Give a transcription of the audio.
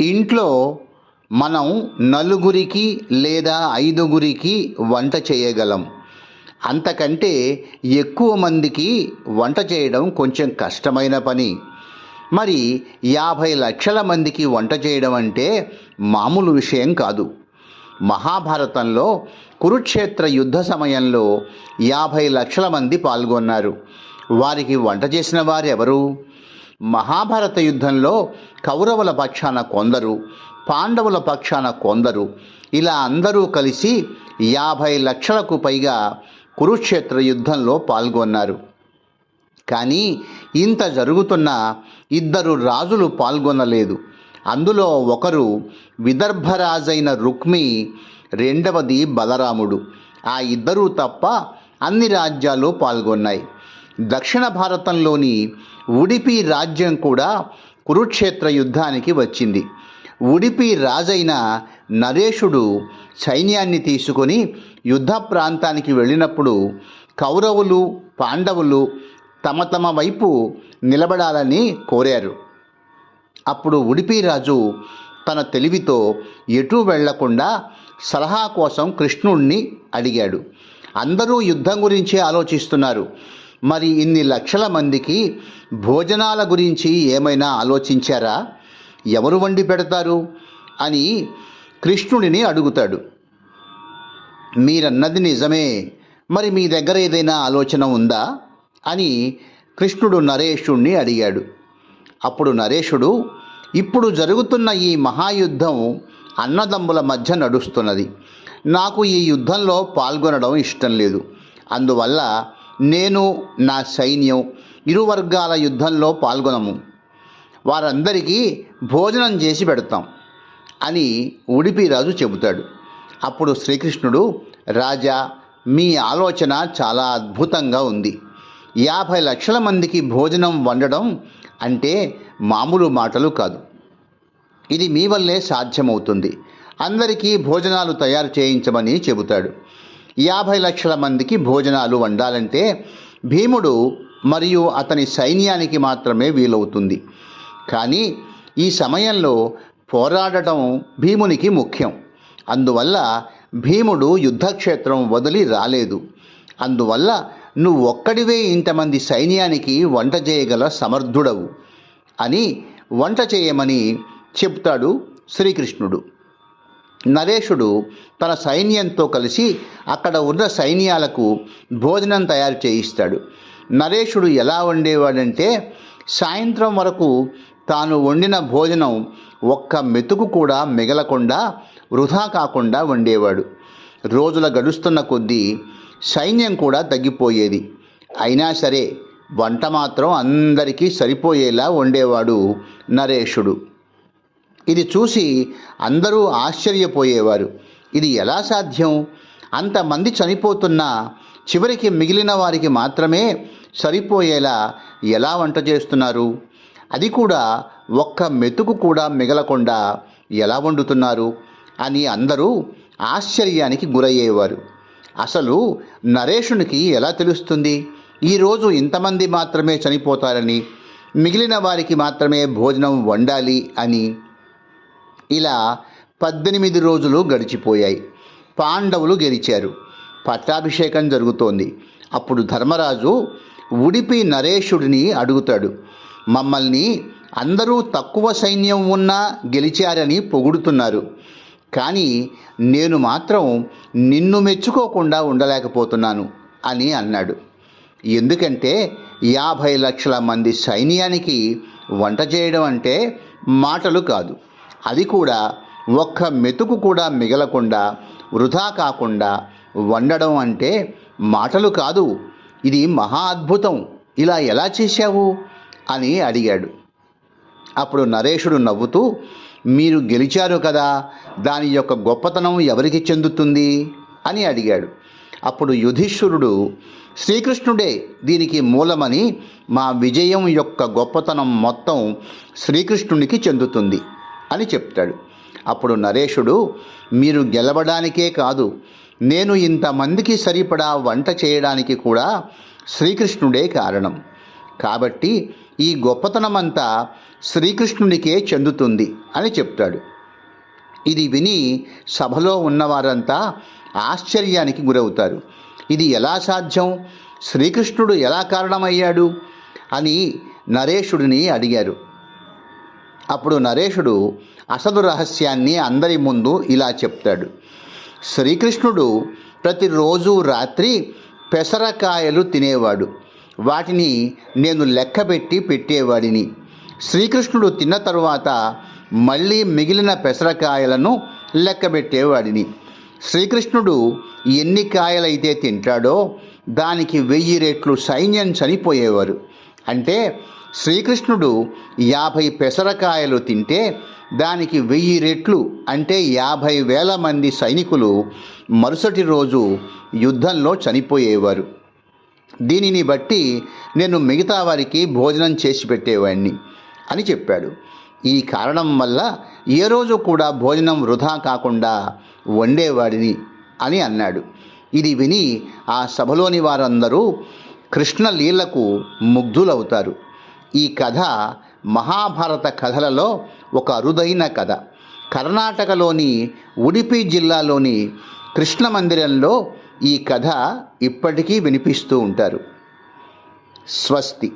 ఇంట్లో మనం నలుగురికి లేదా ఐదుగురికి వంట చేయగలం. అంతకంటే ఎక్కువ మందికి వంట చేయడం కొంచెం కష్టమైన పని. మరి యాభై లక్షల మందికి వంట చేయడం అంటే మామూలు విషయం కాదు. మహాభారతంలో కురుక్షేత్ర యుద్ధ సమయంలో యాభై లక్షల మంది పాల్గొన్నారు. వారికి వంట చేసిన వారు ఎవరు మహాభారత యుద్ధంలో కౌరవుల పక్షాన కొందరు పాండవుల పక్షాన కొందరు ఇలా అందరూ కలిసి యాభై లక్షలకు పైగా కురుక్షేత్ర యుద్ధంలో పాల్గొన్నారు. కానీ ఇంత జరుగుతున్న ఇద్దరు రాజులు పాల్గొనలేదు. అందులో ఒకరు విదర్భరాజైన రుక్మి రెండవది బలరాముడు. ఆ ఇద్దరూ తప్ప అన్ని రాజ్యాలు పాల్గొన్నాయి. దక్షిణ భారతంలోని ఉడిపి రాజ్యం కూడా కురుక్షేత్ర యుద్ధానికి వచ్చింది. ఉడిపి రాజైన నరేషుడు సైన్యాన్ని తీసుకొని యుద్ధ ప్రాంతానికి వెళ్ళినప్పుడు కౌరవులు పాండవులు తమ తమ వైపు నిలబడాలని కోరారు. అప్పుడు ఉడిపి రాజు తన తెలివితో ఎటూ వెళ్ళకుండా సలహా కోసం కృష్ణుణ్ణి అడిగాడు. అందరూ యుద్ధం గురించి ఆలోచిస్తున్నారు. మరి ఇన్ని లక్షల మందికి భోజనాల గురించి ఏమైనా ఆలోచించారా? ఎవరు వండి పెడతారు? అని కృష్ణుడిని అడుగుతాడు. మీరన్నది నిజమే. మరి మీ దగ్గర ఏదైనా ఆలోచన ఉందా? అని కృష్ణుడు నరేషుణ్ణి అడిగాడు. అప్పుడు నరేషుడు ఇప్పుడు జరుగుతున్న ఈ మహాయుద్ధం అన్నదమ్ముల మధ్య నడుస్తున్నది. నాకు ఈ యుద్ధంలో పాల్గొనడం ఇష్టం లేదు. అందువల్ల నేను నా సైన్యం ఇరు వర్గాల యుద్ధంలో పాల్గొనము. వారందరికీ భోజనం చేసి పెడతాం అని ఉడిపిరాజు చెబుతాడు. అప్పుడు శ్రీకృష్ణుడు రాజా మీ ఆలోచన చాలా అద్భుతంగా ఉంది. యాభై లక్షల మందికి భోజనం వండడం అంటే మామూలు మాటలు కాదు. ఇది మీ వల్లే సాధ్యమవుతుంది. అందరికీ భోజనాలు తయారు చేయించమని చెబుతాడు. యాభై లక్షల మందికి భోజనాలు వండాలంటే భీముడు మరియు అతని సైన్యానికి మాత్రమే వీలవుతుంది. కానీ ఈ సమయంలో పోరాడటం భీమునికి ముఖ్యం. అందువల్ల భీముడు యుద్ధక్షేత్రం వదిలి రాలేదు. అందువల్ల నువ్వు ఒక్కడివే ఇంతమంది సైన్యానికి వంట చేయగల సమర్థుడవు అని వంట చేయమని చెప్తాడు శ్రీకృష్ణుడు. నరేషుడు తన సైన్యంతో కలిసి అక్కడ ఉన్న సైన్యాలకు భోజనం తయారు చేయిస్తాడు. నరేషుడు ఎలా వండేవాడంటే సాయంత్రం వరకు తాను వండిన భోజనం ఒక్క మెతుకు కూడా మిగలకుండా వృధా కాకుండా వండేవాడు. రోజుల గడుస్తున్న కొద్దీ సైన్యం కూడా తగ్గిపోయేది. అయినా సరే వంట మాత్రం అందరికీ సరిపోయేలా వండేవాడు నరేషుడు. ఇది చూసి అందరూ ఆశ్చర్యపోయేవారు. ఇది ఎలా సాధ్యం? అంతమంది చనిపోతున్నా చివరికి మిగిలిన వారికి మాత్రమే సరిపోయేలా ఎలా వంట చేస్తున్నారు? అది కూడా ఒక్క మెతుకు కూడా మిగలకుండా ఎలా వండుతున్నారు? అని అందరూ ఆశ్చర్యానికి గురయ్యేవారు. అసలు నరేషునికి ఎలా తెలుస్తుంది? ఈరోజు ఇంతమంది మాత్రమే చనిపోతారని మిగిలిన వారికి మాత్రమే భోజనం వండాలి అని ఇలా పద్దెనిమిది రోజులు గడిచిపోయాయి. పాండవులు గెలిచారు. పట్టాభిషేకం జరుగుతోంది. అప్పుడు ధర్మరాజు ఉడిపి నరేషుడిని అడుగుతాడు. మమ్మల్ని అందరూ తక్కువ సైన్యం ఉన్నా గెలిచారని పొగుడుతున్నారు. కానీ నేను మాత్రం నిన్ను మెచ్చుకోకుండా ఉండలేకపోతున్నాను అని అన్నాడు. ఎందుకంటే యాభై లక్షల మంది సైన్యానికి వంట చేయడం అంటే మాటలు కాదు. అది కూడా ఒక్క మెతుకు కూడా మిగలకుండా వృధా కాకుండా వండడం అంటే మాటలు కాదు. ఇది మహా అద్భుతం. ఇలా ఎలా చేశావు? అని అడిగాడు. అప్పుడు నరేషుడు నవ్వుతూ మీరు గెలిచారు కదా దాని యొక్క గొప్పతనం ఎవరికి చెందుతుంది? అని అడిగాడు. అప్పుడు యుధిష్ఠురుడు శ్రీకృష్ణుడే దీనికి మూలమని మా విజయం యొక్క గొప్పతనం మొత్తం శ్రీకృష్ణునికి చెందుతుంది. అని చెప్తాడు. అప్పుడు నరేషుడు మీరు గెలవడానికే కాదు నేను ఇంతమందికి సరిపడా వంట చేయడానికి కూడా శ్రీకృష్ణుడే కారణం. కాబట్టి ఈ గొప్పతనమంతా శ్రీకృష్ణునికే చెందుతుంది అని చెప్తాడు. ఇది విని సభలో ఉన్నవారంతా ఆశ్చర్యానికి గురవుతారు. ఇది ఎలా సాధ్యం? శ్రీకృష్ణుడు ఎలా కారణమయ్యాడు? అని నరేషుడిని అడిగారు. అప్పుడు నరేషుడు అసలు రహస్యాన్ని అందరి ముందు ఇలా చెప్తాడు. శ్రీకృష్ణుడు ప్రతిరోజు రాత్రి పెసరకాయలు తినేవాడు. వాటిని నేను లెక్కబెట్టి పెట్టేవాడిని. శ్రీకృష్ణుడు తిన్న తరువాత మళ్ళీ మిగిలిన పెసరకాయలను లెక్కబెట్టేవాడిని. శ్రీకృష్ణుడు ఎన్ని కాయలైతే తింటాడో దానికి వెయ్యి రెట్లు సైన్యం చనిపోయేవారు. అంటే శ్రీకృష్ణుడు యాభై పెసరకాయలు తింటే దానికి వెయ్యి రెట్లు అంటే యాభై వేల మంది సైనికులు మరుసటి రోజు యుద్ధంలో చనిపోయేవారు. దీనిని బట్టి నేను మిగతా వారికి భోజనం చేసి పెట్టేవాడిని అని చెప్పాడు. ఈ కారణం వల్ల ఏ రోజు కూడా భోజనం వృధా కాకుండా వండేవాడిని అని అన్నాడు. ఇది విని ఆ సభలోని వారందరూ కృష్ణ లీలకు ముగ్ధులవుతారు. ఈ కథ మహాభారత కథలలో ఒక అరుదైన కథ. కర్ణాటకలోని ఉడిపి జిల్లాలోని కృష్ణ మందిరంలో ఈ కథ ఇప్పటికీ వినిపిస్తూ ఉంటారు. స్వస్తి.